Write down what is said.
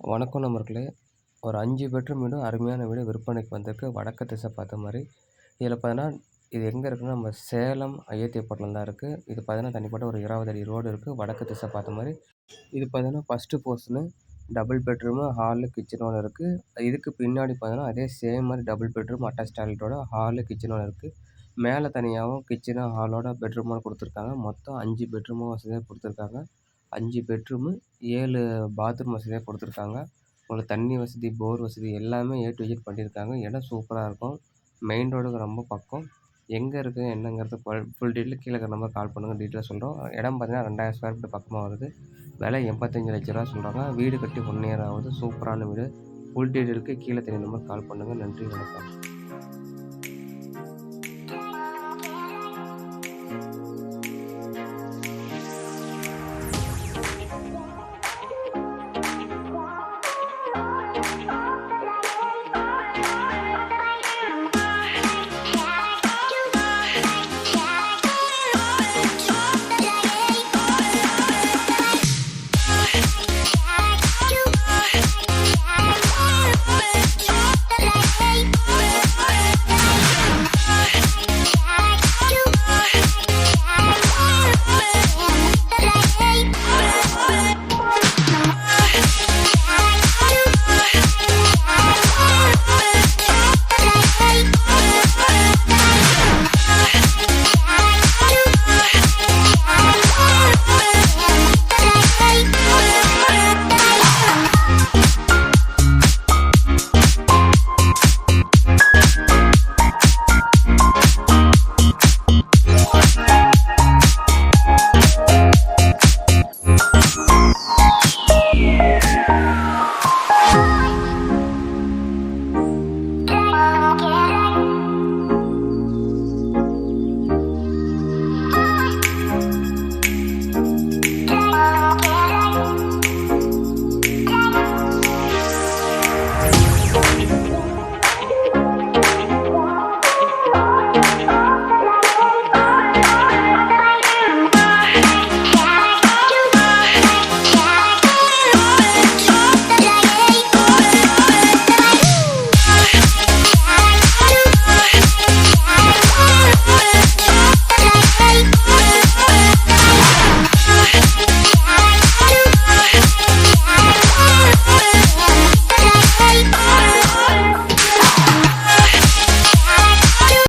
வணக்கம் நம்பர்களே ஒரு அஞ்சு பெட்ரூம் வீடும் அருமையான வீடு விற்பனைக்கு வந்திருக்கு. வடக்கு திசை பார்த்த மாதிரி. இதில் பார்த்தீங்கன்னா இது எங்கே இருக்குன்னா நம்ம சேலம் அயோத்தியப்பட்டினம் தான் இருக்குது இது பார்த்தீங்கன்னா தனிப்பட்ட ஒரு இருபது அடி ரோடு இருக்குது வடக்கு திசை பார்த்த மாதிரி. இது பார்த்தீங்கன்னா first portion double bedroom hall கிச்சனோட இருக்குது இதுக்கு பின்னாடி பார்த்தீங்கன்னா அதே சேம் மாதிரி டபுள் பெட்ரூம் அட்டாச் டாய்லெட்டோட ஹாலு கிச்சனோட இருக்குது மேலே தனியாகவும் கிச்சனு ஹாலோட பெட்ரூமோட கொடுத்துருக்காங்க. மொத்தம் அஞ்சு பெட்ரூமும் வசதியாக கொடுத்துருக்காங்க. அஞ்சு பெட்ரூமு ஏழு பாத்ரூம் வசதியாக கொடுத்துருக்காங்க. உங்களுக்கு தண்ணி வசதி போர் வசதி எல்லாமே ஏ டு இஜட் பண்ணியிருக்காங்க. இடம் சூப்பராக இருக்கும். மெயின் ரோடுக்கு ரொம்ப பக்கம். எங்கே இருக்குது என்னங்கிறது ஃபுல் ஃபுல் டீட்டெயில் கீழே இருக்கிற நம்பர் கால் பண்ணுங்கள் டீட்டெயில் சொல்கிறோம் இடம் பார்த்தீங்கன்னா ரெண்டாயிரம் ஸ்கொயர் ஃபீட் பக்கமாக வருது. விலை எண்பத்தஞ்சு லட்ச ரூபா சொல்கிறாங்க வீடு கட்டி ஒன் இயர் ஆகுது. சூப்பரான வீடு. ஃபுல் டீட்டெயிலுக்கு கீழே தெரிய நம்பர் கால் பண்ணுங்கள் நன்றி வணக்கம்.